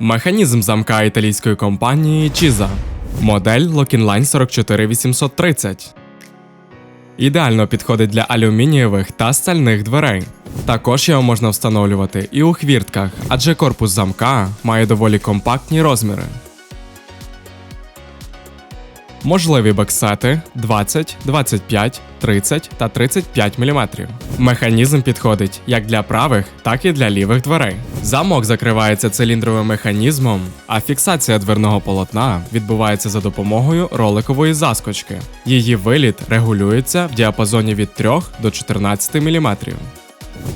Механізм замка італійської компанії Чіза. Модель Lockinline 44830. Ідеально підходить для алюмінієвих та стальних дверей. Також його можна встановлювати і у хвіртках, адже корпус замка має доволі компактні розміри. Можливі бексети 20, 25, 30 та 35 мм. Механізм підходить як для правих, так і для лівих дверей. Замок закривається циліндровим механізмом, а фіксація дверного полотна відбувається за допомогою роликової заскочки. Її виліт регулюється в діапазоні від 3 до 14 мм.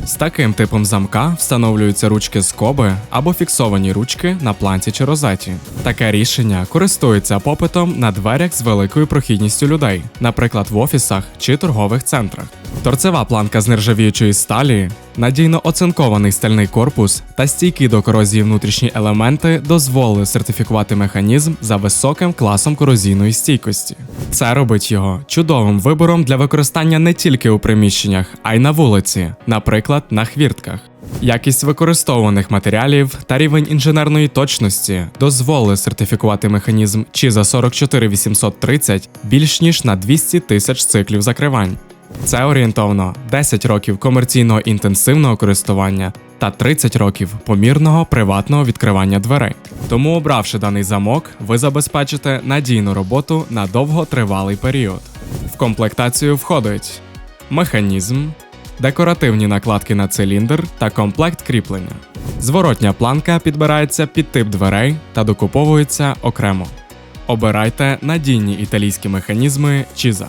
З таким типом замка встановлюються ручки скоби або фіксовані ручки на планці чи розеті. Таке рішення користується попитом на дверях з великою прохідністю людей, наприклад, в офісах чи торгових центрах. Торцева планка з нержавіючої сталі, надійно оцинкований стальний корпус та стійкі до корозії внутрішні елементи дозволили сертифікувати механізм за високим класом корозійної стійкості. Це робить його чудовим вибором для використання не тільки у приміщеннях, а й на вулиці, наприклад, на хвіртках. Якість використовуваних матеріалів та рівень інженерної точності дозволили сертифікувати механізм ЧІЗа 44830 більш ніж на 200 тисяч циклів закривань. Це орієнтовно 10 років комерційного інтенсивного користування та 30 років помірного приватного відкривання дверей. Тому, обравши даний замок, ви забезпечите надійну роботу на довготривалий період. В комплектацію входить механізм, декоративні накладки на циліндр та комплект кріплення. Зворотня планка підбирається під тип дверей та докуповується окремо. Обирайте надійні італійські механізми Чіза.